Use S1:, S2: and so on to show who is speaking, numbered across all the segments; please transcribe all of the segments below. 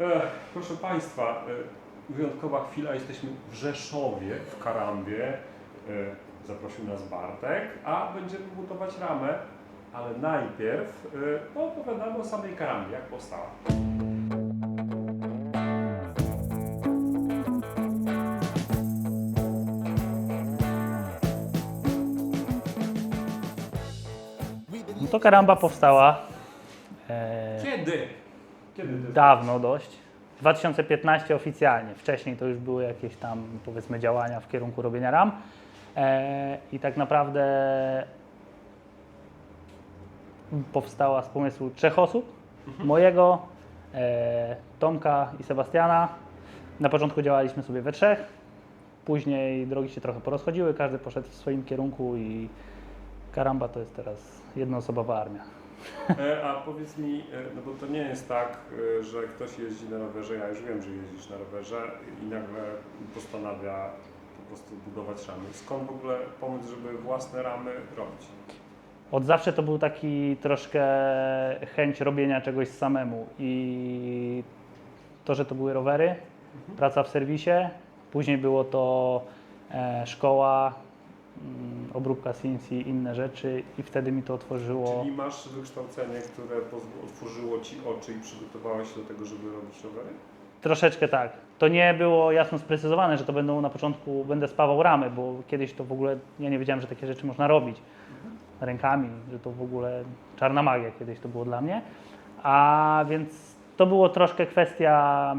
S1: Ech, proszę Państwa, e, wyjątkowa chwila. Jesteśmy w Rzeszowie, w Karambie. E, Zaprosił nas Bartek, a będziemy budować ramę. Ale najpierw e, opowiadamy o samej Karambie, jak powstała.
S2: No to karamba powstała e,
S1: Kiedy? Kiedy
S2: dawno dość. 2015 oficjalnie. Wcześniej to już były jakieś tam powiedzmy działania w kierunku robienia ram. E, I tak naprawdę powstała z pomysłu trzech osób. Mojego, e, Tomka i Sebastiana. Na początku działaliśmy sobie we trzech. Później drogi się trochę porozchodziły, każdy poszedł w swoim kierunku i Karamba to jest teraz jednoosobowa armia.
S1: E, A powiedz mi, e, no bo to nie jest tak, e, że ktoś jeździ na rowerze, ja już wiem, że jeździsz na rowerze i nagle postanawia po prostu budować ramy. Skąd w ogóle pomysł, żeby własne ramy robić?
S2: Od zawsze to był taki troszkę chęć robienia czegoś samemu i to, że to były rowery, praca w serwisie, później było to szkoła, obróbka CNC, inne rzeczy i wtedy mi to otworzyło.
S1: Czyli masz wykształcenie, które otworzyło Ci oczy i przygotowałeś się do tego, żeby robić rowery?
S2: Troszeczkę tak. To nie było jasno sprecyzowane, że to będą na początku, będę spawał ramy, bo kiedyś to w ogóle, ja nie wiedziałem, że takie rzeczy można robić rękami, że to w ogóle czarna magia kiedyś to było dla mnie. A więc to było troszkę kwestia,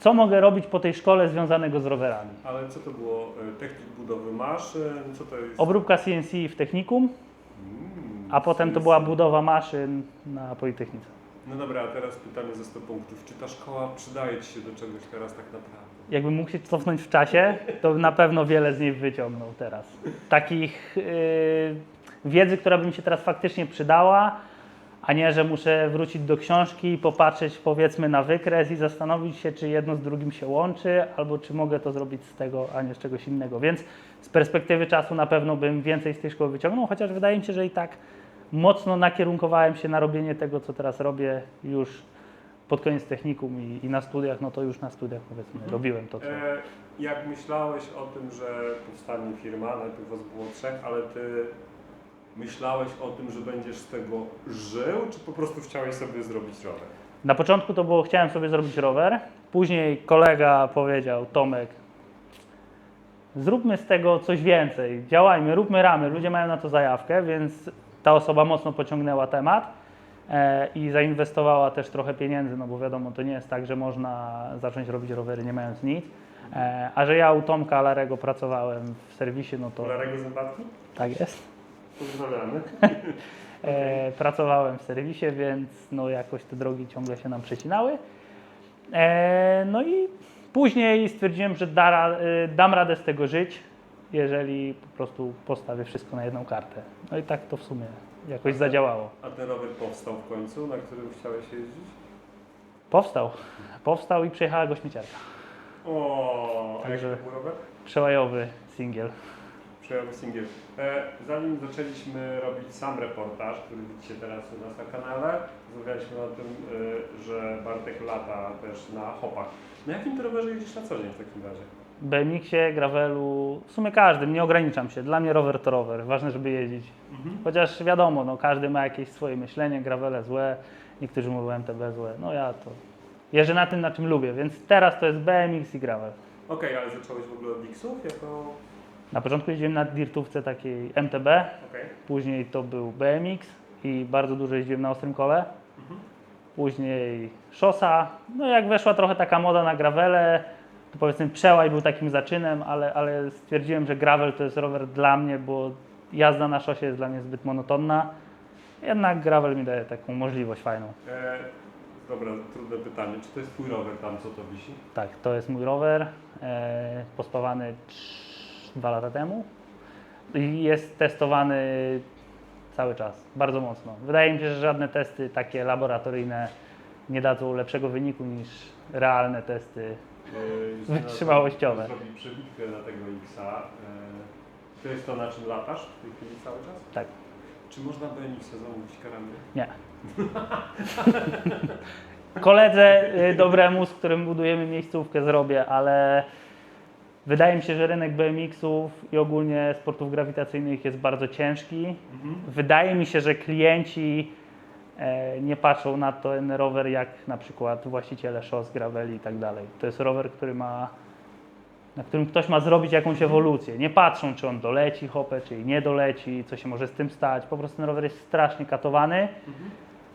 S2: co mogę robić po tej szkole związanego z rowerami.
S1: Ale co to było? E, Technik budowy maszyn? Co to jest?
S2: Obróbka CNC w technikum,
S1: Mm,
S2: a potem to
S1: CNC.
S2: była budowa maszyn na Politechnice.
S1: No dobra, a teraz pytanie za 100 punktów. Czy ta szkoła przydaje Ci się do czegoś teraz tak naprawdę?
S2: Jakbym mógł się cofnąć w czasie, to na pewno wiele z niej wyciągnął teraz. Takich yy, wiedzy, która by mi się teraz faktycznie przydała, a nie, że muszę wrócić do książki, popatrzeć powiedzmy na wykres i zastanowić się, czy jedno z drugim się łączy, albo czy mogę to zrobić z tego, a nie z czegoś innego. Więc z perspektywy czasu na pewno bym więcej z tej szkoły wyciągnął, chociaż wydaje mi się, że i tak mocno nakierunkowałem się na robienie tego, co teraz robię już pod koniec technikum i, i na studiach, no to już na studiach powiedzmy robiłem to, co...
S1: E, jak myślałeś o tym, że powstanie firma, najpierw was było trzech, ale ty myślałeś o tym, że będziesz z tego żył, czy po prostu chciałeś sobie zrobić rower?
S2: Na początku to było, chciałem sobie zrobić rower, później kolega powiedział, Tomek, zróbmy z tego coś więcej, działajmy, róbmy ramy, ludzie mają na to zajawkę, więc ta osoba mocno pociągnęła temat e, i zainwestowała też trochę pieniędzy, no bo wiadomo, to nie jest tak, że można zacząć robić rowery nie mając nic, e, a że ja u Tomka Larego pracowałem w serwisie, no to
S1: Larego Zębatki?
S2: tak jest. E, pracowałem w serwisie, więc no jakoś te drogi ciągle się nam przecinały. E, no i później stwierdziłem, że da, y, dam radę z tego żyć, jeżeli po prostu postawię wszystko na jedną kartę. No i tak to w sumie jakoś zadziałało.
S1: A ten rower powstał w końcu, na którym chciałeś jeździć?
S2: Powstał. Powstał i przyjechała go śmieciarka.
S1: O, a
S2: Także-
S1: jaki to był rower?
S2: Przełajowy singiel.
S1: Singiel. E, zanim zaczęliśmy robić sam reportaż, który widzicie teraz u nas na kanale, rozmawialiśmy o tym, e, że Bartek lata też na hopach. Na jakim ty rowerze jeździsz na co dzień w takim razie?
S2: BMX-ie, gravelu, w sumie każdym, nie ograniczam się. Dla mnie rower to rower, ważne, żeby jeździć. Chociaż wiadomo, no, każdy ma jakieś swoje myślenie, gravele złe, niektórzy mówią MTB złe, no ja to jeżdżę na tym, na czym lubię, więc teraz to jest BMX i gravel.
S1: Okej, ale zacząłeś w ogóle od Dixów jako...
S2: Na początku jeździłem na dirtówce takiej MTB,
S1: Okej.
S2: później to był BMX i bardzo dużo jeździłem na ostrym kole. Później szosa, no jak weszła trochę taka moda na gravele, to powiedzmy przełaj był takim zaczynem, ale, ale stwierdziłem, że gravel to jest rower dla mnie, bo jazda na szosie jest dla mnie zbyt monotonna. Jednak gravel mi daje taką możliwość fajną.
S1: E, dobra, trudne pytanie. Czy to jest twój rower tam, co to wisi?
S2: Tak, to jest mój rower, e, pospawany trz- dwa lata temu i jest testowany cały czas, bardzo mocno. Wydaje mi się, że żadne testy takie laboratoryjne nie dadzą lepszego wyniku niż realne testy.
S1: E, Justyna
S2: Wytrzymałościowe.
S1: Zrobi przebitkę na tego Xa. E, to jest to, na czym latasz w tej chwili cały czas?
S2: Tak,
S1: Czy można BMX zamówić karambie?
S2: nie. koledze y, dobremu, z którym budujemy miejscówkę, zrobię, ale wydaje mi się, że rynek BMX-ów i ogólnie sportów grawitacyjnych jest bardzo ciężki. Wydaje mi się, że klienci e, nie patrzą na ten rower jak na przykład właściciele szos, graveli i tak dalej. To jest rower, który ma, na którym ktoś ma zrobić jakąś ewolucję. Nie patrzą, czy on doleci hopę, czy nie doleci, co się może z tym stać. Po prostu ten rower jest strasznie katowany.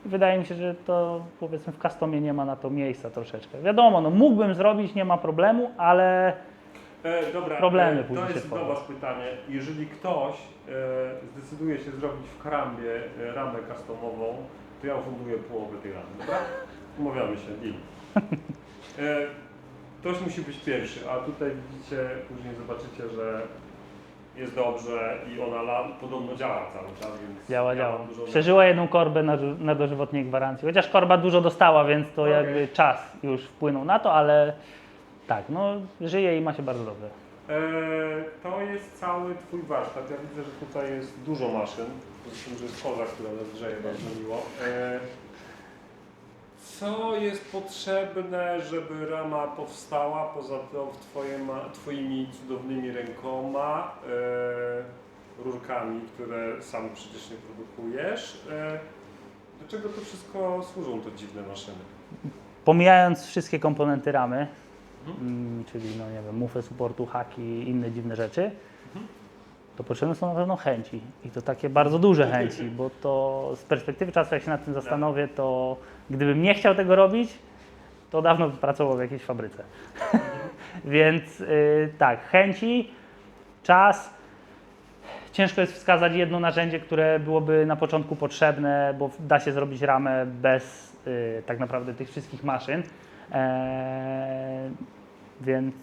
S2: Wydaje mi się, że to powiedzmy w customie nie ma na to miejsca troszeczkę. Wiadomo, no mógłbym zrobić, nie ma problemu, ale
S1: E, dobra,
S2: Problemy
S1: e,
S2: później
S1: to
S2: się
S1: jest do
S2: tworzą.
S1: Was pytanie. Jeżeli ktoś e, zdecyduje się zrobić w Karambie e, ramę customową, to ja ufunduję połowę tej ramy, dobra? Umawiamy się, deal. E, ktoś musi być pierwszy, a tutaj widzicie, później zobaczycie, że jest dobrze i ona la, podobno działa cały czas, więc
S2: działa,
S1: ja
S2: działa.
S1: dużo
S2: Przeżyła jedną korbę na, na dożywotniej gwarancji. Chociaż korba dużo dostała, więc to
S1: Okej.
S2: jakby czas już wpłynął na to, ale tak, no żyje i ma się bardzo dobrze.
S1: E, to jest cały Twój warsztat. Ja widzę, że tutaj jest dużo maszyn. Tym, że jest koza, która nas grzeje bardzo miło. E, co jest potrzebne, żeby rama powstała poza w twojema, Twoimi cudownymi rękoma, e, rurkami, które sam przecież nie produkujesz? E, do czego to wszystko służą te dziwne maszyny?
S2: Pomijając wszystkie komponenty ramy,
S1: Mhm.
S2: mm, czyli no nie wiem, mufę supportu, haki i inne dziwne rzeczy, to potrzebne są na pewno chęci. I to takie bardzo duże chęci, bo to z perspektywy czasu, jak się nad tym zastanowię, to gdybym nie chciał tego robić, to dawno bym pracował w jakiejś fabryce. Więc y, tak, chęci, czas. Ciężko jest wskazać jedno narzędzie, które byłoby na początku potrzebne, bo da się zrobić ramę bez y, tak naprawdę tych wszystkich maszyn. Eee, więc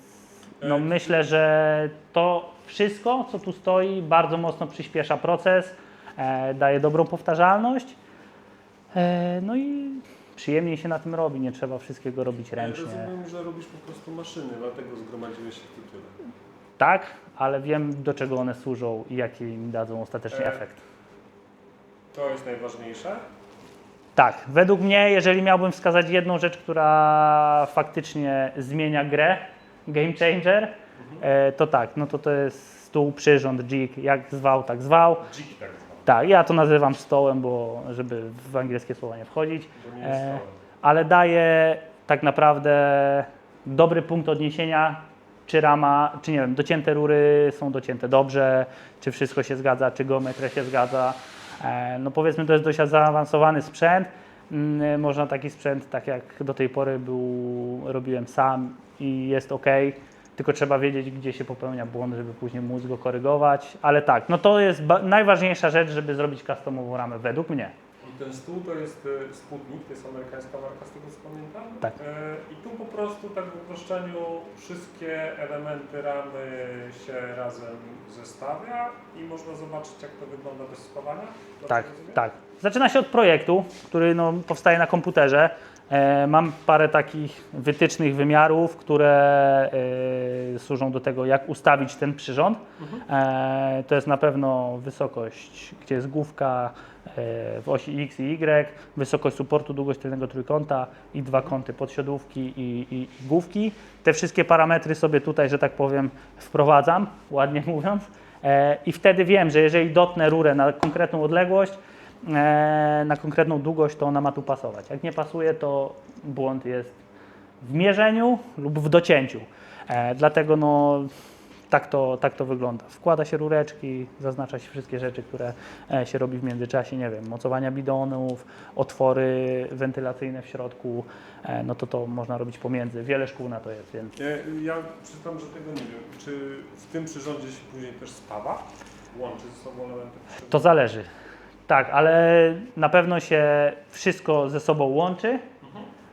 S2: no
S1: E,
S2: myślę, że to wszystko, co tu stoi, bardzo mocno przyspiesza proces, e, daje dobrą powtarzalność. E, no i przyjemniej się na tym robi, nie trzeba wszystkiego robić ręcznie.
S1: Rozumiem, że robisz po prostu maszyny, dlatego zgromadziłeś się w tytule.
S2: Tak, ale wiem do czego one służą i jaki im dadzą ostatecznie
S1: E,
S2: efekt.
S1: To jest najważniejsze.
S2: Tak, według mnie, jeżeli miałbym wskazać jedną rzecz, która faktycznie zmienia grę, game changer, e, to tak, no to to jest stół, przyrząd, jig, jak zwał, tak zwał.
S1: Jig tak zwany,
S2: Tak, ja to nazywam stołem, bo żeby w angielskie słowa nie wchodzić,
S1: nie
S2: E, ale daje tak naprawdę dobry punkt odniesienia, czy rama, czy nie wiem, docięte rury są docięte dobrze, czy wszystko się zgadza, czy geometria się zgadza. E, No powiedzmy, to jest dość zaawansowany sprzęt. Mm, Można taki sprzęt, tak jak do tej pory był, robiłem sam i jest ok. Tylko trzeba wiedzieć, gdzie się popełnia błąd, żeby później móc go korygować. Ale tak, no to jest najważniejsza rzecz, żeby zrobić customową ramę, według mnie.
S1: I ten stół to jest e, Sputnik, to jest amerykańska marka, z tego co pamiętam.
S2: Tak.
S1: E, I tu po prostu tak w uproszczeniu wszystkie elementy ramy się razem zestawia i można zobaczyć jak to wygląda bez. Dobrze
S2: Tak, tak. Zaczyna się od projektu, który no, powstaje na komputerze. E, mam parę takich wytycznych wymiarów, które służą do tego, jak ustawić ten przyrząd. E, to jest na pewno wysokość, gdzie jest główka w osi X i Y, wysokość suportu, długość tylnego trójkąta i dwa kąty podsiodówki i, i, i główki. Te wszystkie parametry sobie tutaj, że tak powiem, wprowadzam, ładnie mówiąc. E, I wtedy wiem, że jeżeli dotnę rurę na konkretną odległość, e, na konkretną długość, to ona ma tu pasować. Jak nie pasuje, to błąd jest w mierzeniu lub w docięciu. E, dlatego no, tak, to, tak to wygląda. Wkłada się rureczki, zaznacza się wszystkie rzeczy, które e, się robi w międzyczasie, nie wiem, mocowania bidonów, otwory wentylacyjne w środku, e, no to to można robić pomiędzy. Wiele szkół na to jest, więc
S1: E, Ja przyznam, że tego nie wiem. Czy w tym przyrządzie się później też spawa? Łączy ze sobą elementy?
S2: To zależy. Tak, ale na pewno się wszystko ze sobą łączy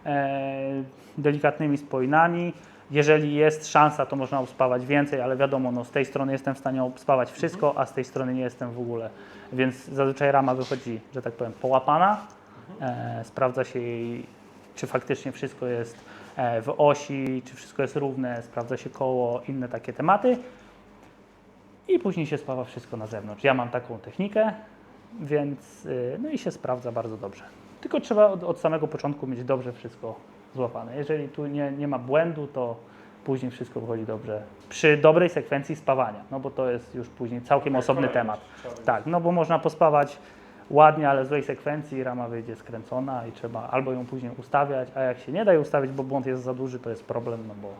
S2: e, delikatnymi spojinami. Jeżeli jest szansa, to można obspawać więcej, ale wiadomo, no, z tej strony jestem w stanie obspawać wszystko, a z tej strony nie jestem w ogóle. Więc zazwyczaj rama wychodzi, że tak powiem, połapana. E, sprawdza się jej, czy faktycznie wszystko jest e, w osi, czy wszystko jest równe, sprawdza się koło, inne takie tematy. I później się spawa wszystko na zewnątrz. Ja mam taką technikę, więc y, no i się sprawdza bardzo dobrze. Tylko trzeba od, od samego początku mieć dobrze wszystko złapane. Jeżeli tu nie, nie ma błędu, to później wszystko wychodzi dobrze. Przy dobrej sekwencji spawania, no bo to jest już później całkiem osobny
S1: Kolejność
S2: temat. Tak, no bo można pospawać ładnie, ale w złej sekwencji rama wyjdzie skręcona i trzeba albo ją później ustawiać, a jak się nie da jej ustawić, bo błąd jest za duży, to jest problem, no bo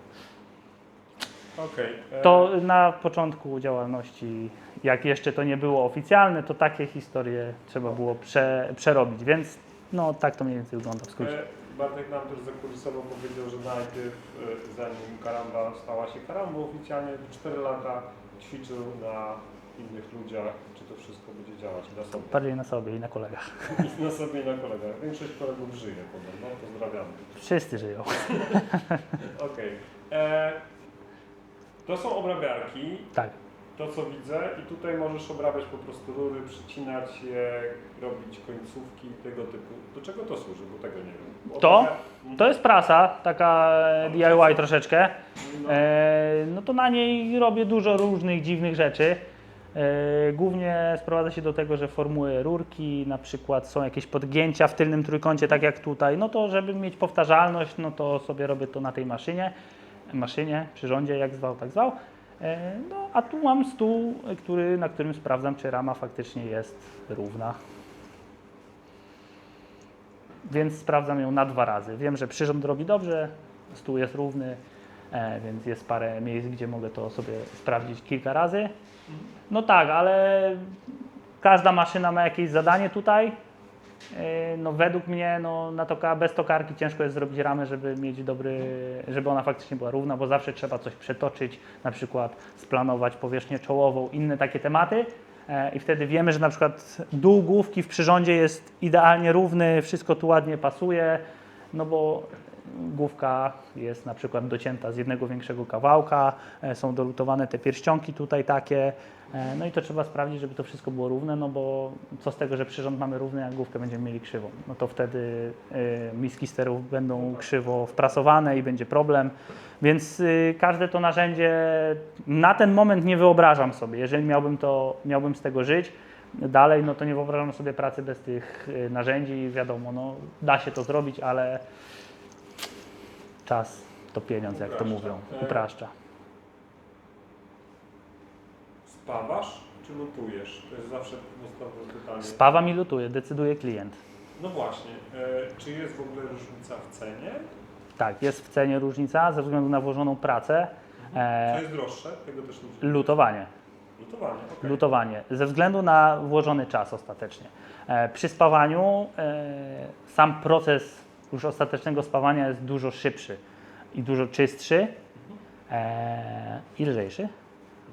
S1: Okej. e,
S2: to na początku działalności, jak jeszcze to nie było oficjalne, to takie historie trzeba było prze, przerobić, więc no tak to mniej więcej wygląda w skrócie.
S1: e, Bartek nam też zakulisowo powiedział, że najpierw, e, zanim karamba stała się karambą oficjalnie, 4 lata ćwiczył na innych ludziach, czy to wszystko będzie działać na sobie.
S2: Bardziej na sobie i na kolegach.
S1: I na sobie i na kolegach. Większość kolegów żyje podobno, pozdrawiamy.
S2: Wszyscy żyją.
S1: Okej. E, To są obrabiarki,
S2: Tak.
S1: To co widzę i tutaj możesz obrabiać po prostu rury, przycinać je, robić końcówki tego typu. Do czego to służy? Bo tego nie wiem. Bo
S2: To?
S1: trochę-
S2: To jest prasa, taka DIY troszeczkę.
S1: No,
S2: E, no to na niej robię dużo różnych dziwnych rzeczy. E, głównie sprowadza się do tego, że formuję rurki, na przykład są jakieś podgięcia w tylnym trójkącie, tak jak tutaj. No to żeby mieć powtarzalność, no to sobie robię to na tej maszynie, maszynie, przyrządzie, jak zwał, tak zwał. E, no a tu mam stół, który, na którym sprawdzam, czy rama faktycznie jest równa. Więc sprawdzam ją na dwa razy. Wiem, że przyrząd robi dobrze, stół jest równy, e, więc jest parę miejsc, gdzie mogę to sobie sprawdzić kilka razy. No tak, ale każda maszyna ma jakieś zadanie tutaj. E, No według mnie no, na toka, bez tokarki ciężko jest zrobić ramę, żeby mieć dobry, żeby ona faktycznie była równa, bo zawsze trzeba coś przetoczyć, na przykład splanować powierzchnię czołową, inne takie tematy. E, I wtedy wiemy, że na przykład dół główki w przyrządzie jest idealnie równy, wszystko tu ładnie pasuje, no bo główka jest na przykład docięta z jednego większego kawałka, e, są dolutowane te pierścionki tutaj takie, e, no i to trzeba sprawdzić, żeby to wszystko było równe, no bo co z tego, że przyrząd mamy równy, a główkę będziemy mieli krzywą, no to wtedy e, miski sterów będą krzywo wprasowane i będzie problem, więc y, każde to narzędzie na ten moment nie wyobrażam sobie, jeżeli miałbym to, miałbym z tego żyć, dalej, no to nie wyobrażam sobie pracy bez tych y, narzędzi, wiadomo, no da się to zrobić, ale czas to pieniądz, jak to
S1: Upraszcza.
S2: mówią,
S1: E,
S2: upraszcza.
S1: Spawasz czy lutujesz? To jest zawsze podstawowe pytanie.
S2: Spawam i lutuję, decyduje klient.
S1: No właśnie, e, czy jest w ogóle różnica w cenie?
S2: Tak, jest w cenie różnica ze względu na włożoną pracę.
S1: Co
S2: E,
S1: jest droższe? Tego też nie
S2: lutowanie.
S1: Lutowanie, okej.
S2: Lutowanie, ze względu na włożony czas ostatecznie. E, przy spawaniu e, sam proces już ostatecznego spawania jest dużo szybszy i dużo czystszy e, i lżejszy.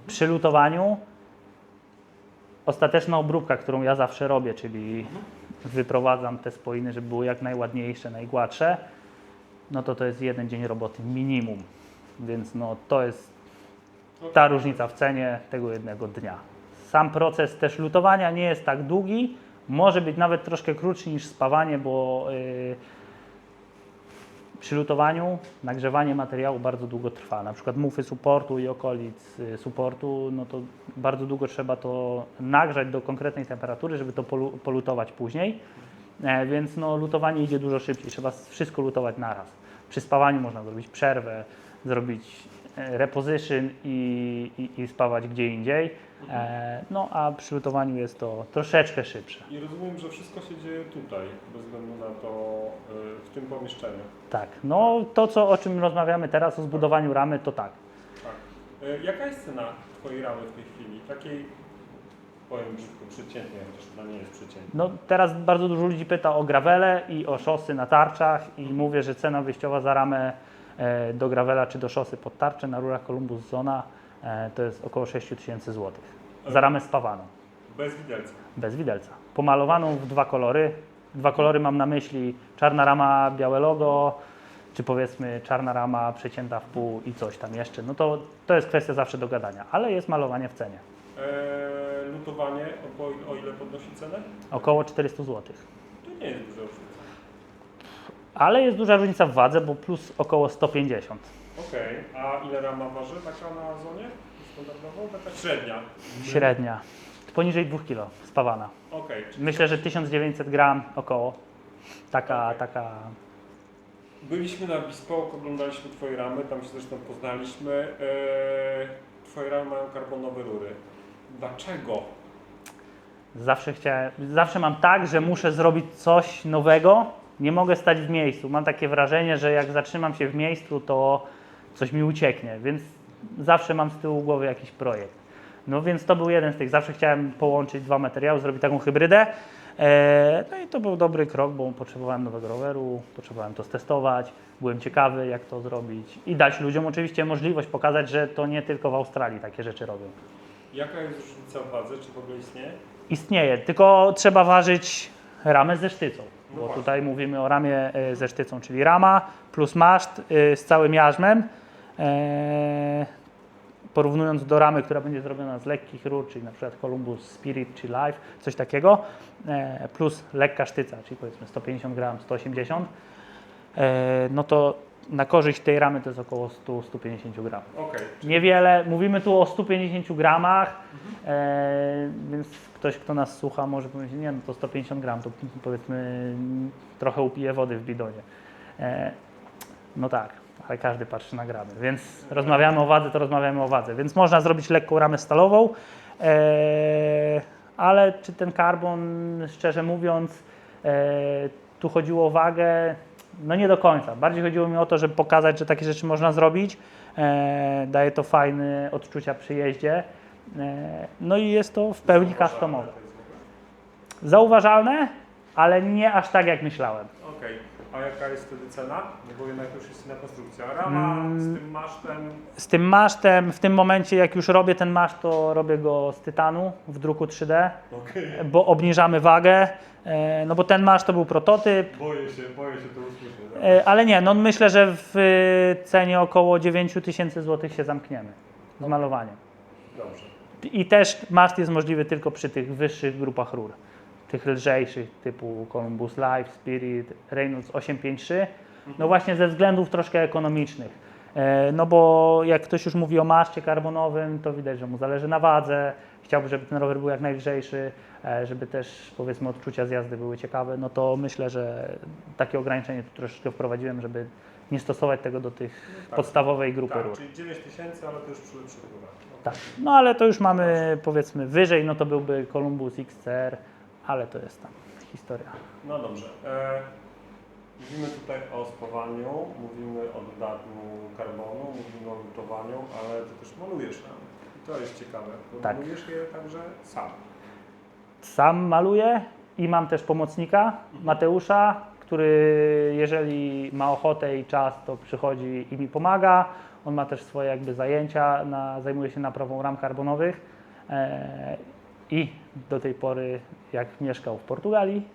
S2: Przy lutowaniu ostateczna obróbka, którą ja zawsze robię, czyli wyprowadzam te spoiny, żeby były jak najładniejsze, najgładsze, no to to jest jeden dzień roboty minimum. Więc no to jest ta różnica w cenie tego jednego dnia. Sam proces też lutowania nie jest tak długi, może być nawet troszkę krótszy niż spawanie, bo yy, przy lutowaniu nagrzewanie materiału bardzo długo trwa. Na przykład mufy supportu i okolic y, supportu, no to bardzo długo trzeba to nagrzać do konkretnej temperatury, żeby to polu- polutować później. E, więc no, lutowanie idzie dużo szybciej, trzeba wszystko lutować naraz. Przy spawaniu można zrobić przerwę, zrobić e, reposition i, i, i spawać gdzie indziej. E, no a przy lutowaniu jest to troszeczkę szybsze.
S1: I rozumiem, że wszystko się dzieje tutaj, bez względu na to, y, w tym pomieszczeniu.
S2: Tak, no to co, o czym rozmawiamy teraz, o zbudowaniu ramy, to tak.
S1: Tak. Y, Jaka jest cena Twojej ramy w tej chwili? Takiej, powiem brzydko, przeciętnej, chociaż ona nie jest przeciętna.
S2: No teraz bardzo dużo ludzi pyta o gravele i o szosy na tarczach i mówię, że cena wyjściowa za ramę e, do gravela czy do szosy pod tarczę na rurach Columbus Zona e, to jest około 6 tysięcy złotych. Za ramę spawaną.
S1: Bez widelca.
S2: bez widelca. Pomalowaną w dwa kolory. Dwa kolory mam na myśli czarna rama, białe logo, czy powiedzmy czarna rama przecięta w pół i coś tam jeszcze. No to, to jest kwestia zawsze do gadania, ale jest malowanie w cenie.
S1: E, lutowanie, o, o ile podnosi cenę?
S2: Około 400 zł.
S1: To nie jest duża różnica.
S2: Ale jest duża różnica w wadze, bo plus około 150.
S1: Okej, a ile rama waży taka na zonie? Standardowo? Taka średnia.
S2: Średnia. Poniżej 2 kg spawana.
S1: Okej, czyli
S2: Myślę, że 1900 gram około. Taka,
S1: Okej.
S2: taka
S1: Byliśmy na Bespoke, oglądaliśmy Twoje ramy, tam się zresztą poznaliśmy. Eee, twoje ramy mają karbonowe rury. Dlaczego?
S2: Zawsze chciałem, zawsze mam tak, że muszę zrobić coś nowego, nie mogę stać w miejscu. Mam takie wrażenie, że jak zatrzymam się w miejscu, to coś mi ucieknie, więc zawsze mam z tyłu głowy jakiś projekt. No więc to był jeden z tych. Zawsze chciałem połączyć dwa materiały, zrobić taką hybrydę. E, No i to był dobry krok, bo potrzebowałem nowego roweru, potrzebowałem to stestować, byłem ciekawy, jak to zrobić i dać ludziom oczywiście możliwość pokazać, że to nie tylko w Australii takie rzeczy robią.
S1: Jaka jest różnica w wadze? Czy w ogóle istnieje?
S2: Istnieje, tylko trzeba ważyć ramę ze sztycą.
S1: No
S2: Bo
S1: właśnie.
S2: tutaj mówimy o ramie e, ze sztycą, czyli rama plus maszt e, z całym jarzmem. E, Porównując do ramy, która będzie zrobiona z lekkich rur, czyli na przykład Columbus Spirit czy Life, coś takiego, e, plus lekka sztyca, czyli powiedzmy 150 gram, 180, e, no to na korzyść tej ramy to jest około 100-150 gram.
S1: Okej.
S2: Niewiele, mówimy tu o 150 gramach, e, więc ktoś, kto nas słucha, może powiedzieć, nie no to 150 gram, to powiedzmy trochę upije wody w bidonie. E, no tak, ale każdy patrzy na gramy, więc rozmawiamy o wadze, to rozmawiamy o wadze, więc można zrobić lekką ramę stalową, e, ale czy ten karbon, szczerze mówiąc, e, tu chodziło o wagę, no nie do końca. Bardziej chodziło mi o to, żeby pokazać, że takie rzeczy można zrobić. E, daje to fajne odczucia przy jeździe. E, no i jest to w pełni customowe. Zauważalne, ale nie aż tak jak myślałem.
S1: Okej. A jaka jest wtedy cena? No bo jednak już jest inna konstrukcja. Rama
S2: Mm.
S1: z tym masztem.
S2: Z tym masztem, w tym momencie jak już robię ten maszt, to robię go z tytanu w druku 3D,
S1: Okej.
S2: bo obniżamy wagę. E, no bo ten maszt to był prototyp,
S1: Boję się, boję się to usłyszeć. tak?
S2: e, ale nie, no myślę, że w e, cenie około 9 tysięcy złotych się zamkniemy z malowaniem.
S1: Dobrze.
S2: I też maszt jest możliwy tylko przy tych wyższych grupach rur. Tych lżejszych typu Columbus Life, Spirit, Reynolds 853. No właśnie ze względów troszkę ekonomicznych. E, No bo jak ktoś już mówi o maszcie karbonowym, to widać, że mu zależy na wadze. Chciałby, żeby ten rower był jak najlżejszy, e, żeby też powiedzmy odczucia z jazdy były ciekawe. No to myślę, że takie ograniczenie tu troszeczkę wprowadziłem, żeby nie stosować tego do tych
S1: tak.
S2: podstawowej grupy
S1: Tak,
S2: rur.
S1: czyli 9 tysięcy, ale to już przy lepszych rurach.
S2: Tak. No ale to już mamy powiedzmy wyżej, no to byłby Columbus XCR, ale to jest tam historia.
S1: No dobrze. E, mówimy tutaj o spawaniu, mówimy o dodaniu karbonu, mówimy o lutowaniu, ale ty też malujesz ramy. I to jest ciekawe, bo
S2: Tak.
S1: malujesz je także sam.
S2: Sam maluję i mam też pomocnika, Mateusza, który jeżeli ma ochotę i czas, to przychodzi i mi pomaga. On ma też swoje jakby zajęcia, na, zajmuje się naprawą ram karbonowych e, i do tej pory jak mieszkał w Portugalii,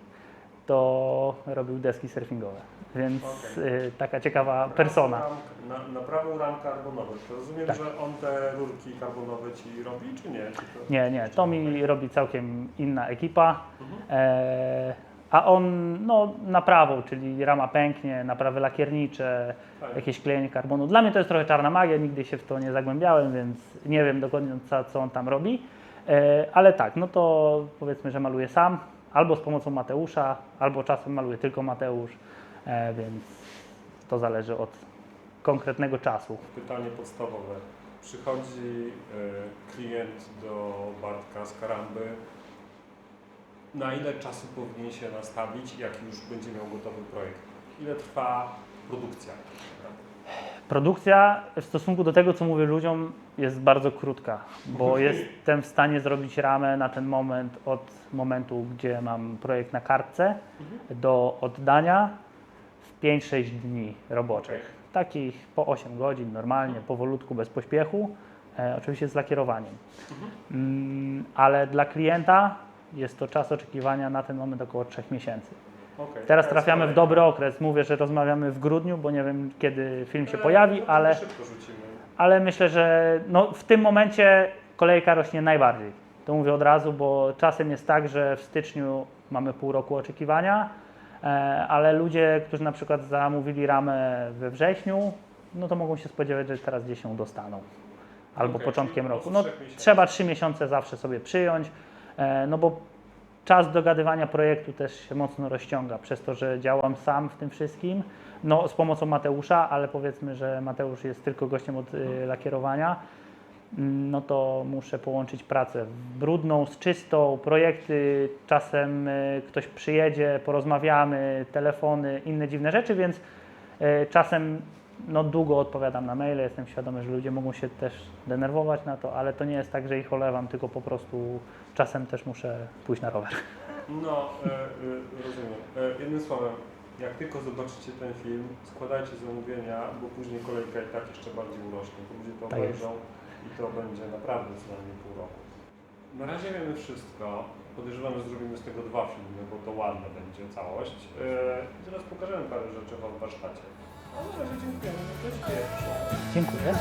S2: to robił deski surfingowe. Więc
S1: Okej.
S2: y, taka ciekawa persona.
S1: Ram, na, naprawę ram karbonowych. To rozumiem,
S2: Tak.
S1: że on te rurki karbonowe ci robi, czy nie? Czy to...
S2: Nie, nie, to mi robi całkiem inna ekipa.
S1: Mhm.
S2: E, a on no, naprawą, czyli rama pęknie, naprawy lakiernicze,
S1: Tak.
S2: jakieś klejenie karbonu. Dla mnie to jest trochę czarna magia, nigdy się w to nie zagłębiałem, więc nie wiem dokładnie co, co on tam robi. E, ale tak, no to powiedzmy, że maluję sam, albo z pomocą Mateusza, albo czasem maluje tylko Mateusz, e, więc to zależy od konkretnego czasu.
S1: Pytanie podstawowe. Przychodzi e, klient do Bartka z Karamby. Na ile czasu powinien się nastawić, jak już będzie miał gotowy projekt? Ile trwa produkcja?
S2: Produkcja w stosunku do tego, co mówię ludziom, jest bardzo krótka, bo jestem w stanie zrobić ramę na ten moment od momentu, gdzie mam projekt na kartce do oddania w 5-6 dni roboczych. Takich po 8 godzin, normalnie, powolutku, bez pośpiechu, e, oczywiście z lakierowaniem. Mm, ale dla klienta jest to czas oczekiwania na ten moment około 3 miesięcy.
S1: Okej.
S2: Teraz trafiamy w dobry okres. Mówię, że rozmawiamy w grudniu, bo nie wiem kiedy film się pojawi, ale, ale myślę, że no, w tym momencie kolejka rośnie najbardziej. To mówię od razu, bo czasem jest tak, że w styczniu mamy pół roku oczekiwania, e, ale ludzie, którzy na przykład zamówili ramę we wrześniu, no to mogą się spodziewać, że teraz gdzieś ją dostaną. Albo
S1: Okej,
S2: początkiem roku. No, trzeba trzy miesiące zawsze sobie przyjąć, e, no bo czas dogadywania projektu też się mocno rozciąga, przez to, że działam sam w tym wszystkim, no z pomocą Mateusza, ale powiedzmy, że Mateusz jest tylko gościem od y, lakierowania, no to muszę połączyć pracę brudną z czystą, projekty, czasem y, ktoś przyjedzie, porozmawiamy, telefony, inne dziwne rzeczy, więc y, czasem no, długo odpowiadam na maile, jestem świadomy, że ludzie mogą się też denerwować na to, ale to nie jest tak, że ich olewam, tylko po prostu czasem też muszę pójść na rower.
S1: No, e, e, rozumiem. E, jednym słowem, jak tylko zobaczycie ten film, składajcie zamówienia, bo później kolejka i tak jeszcze bardziej urośnie. To ludzie to
S2: Tak
S1: obejrzą i to będzie naprawdę co najmniej pół roku. Na razie wiemy wszystko. Podejrzewam, że zrobimy z tego dwa filmy, bo to ładna będzie całość. I teraz pokażemy parę rzeczy w warsztacie.
S2: Dziękuję.